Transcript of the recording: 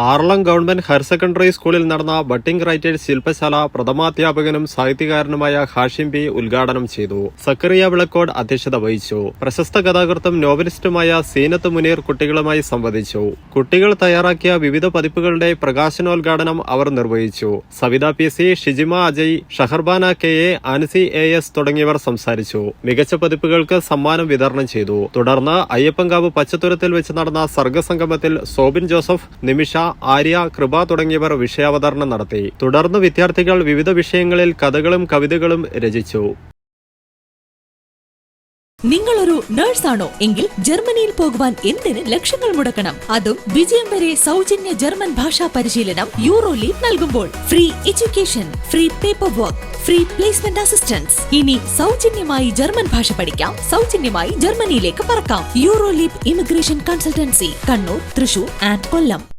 Aralam government higher secondary സ്കൂളിൽ നടന്ന butting writers ശില്പശാല പ്രഥമാധ്യാപകനും സാഹിത്യകാരനുമായ ഹാഷിം പി ഉദ്ഘാടനം ചെയ്തു. സക്കറിയ വിളക്കോട് അധ്യക്ഷത വഹിച്ചു. പ്രശസ്ത കഥാകൃത്തും നോവലിസ്റ്റുമായ സീനത്ത് മുനീർ കുട്ടികളുമായി സംവദിച്ചു. കുട്ടികൾ തയ്യാറാക്കിയ വിവിധ പതിപ്പുകളുടെ പ്രകാശനോദ്ഘാടനം അവർ നിർവഹിച്ചു. Savitha P C Shijima Ajay Shaharbana K A Anasi A S തുടങ്ങിയവർ സംസാരിച്ചു. മികച്ച പതിപ്പുകൾക്ക് സമ്മാനം വിതരണം ചെയ്തു. തുടർന്ന് അയ്യപ്പൻകാവ് പച്ചത്തുരത്തിൽ വെച്ച് നടന്ന സർഗസംഗമത്തിൽ സോബിൻ ജോസഫ് നിമിഷ ആര്യ കൃപ തുടങ്ങിയവർ വിഷയാവതരണം നടത്തി. തുടർന്ന് വിദ്യാർത്ഥികൾ വിവിധ വിഷയങ്ങളിൽ കഥകളും കവിതകളും രചിച്ചു. നിങ്ങളൊരു നേഴ്സാണോ എങ്കിൽ ജർമ്മനിയിൽ പോകുവാൻ എന്തിന് ലക്ഷങ്ങൾ മുടക്കണം? അതും വിജയം വരെ സൗജന്യ ജർമ്മൻ ഭാഷാ പരിശീലനം യൂറോ നൽകുമ്പോൾ. Free education free paper work free placement assistance ഇനി സൗജന്യമായി ജർമ്മൻ ഭാഷ പഠിക്കാം. സൗജന്യമായി ജർമ്മനിയിലേക്ക് പറക്കാം. Euro Leap immigration consultancy Kannur Thrissur and Kollam.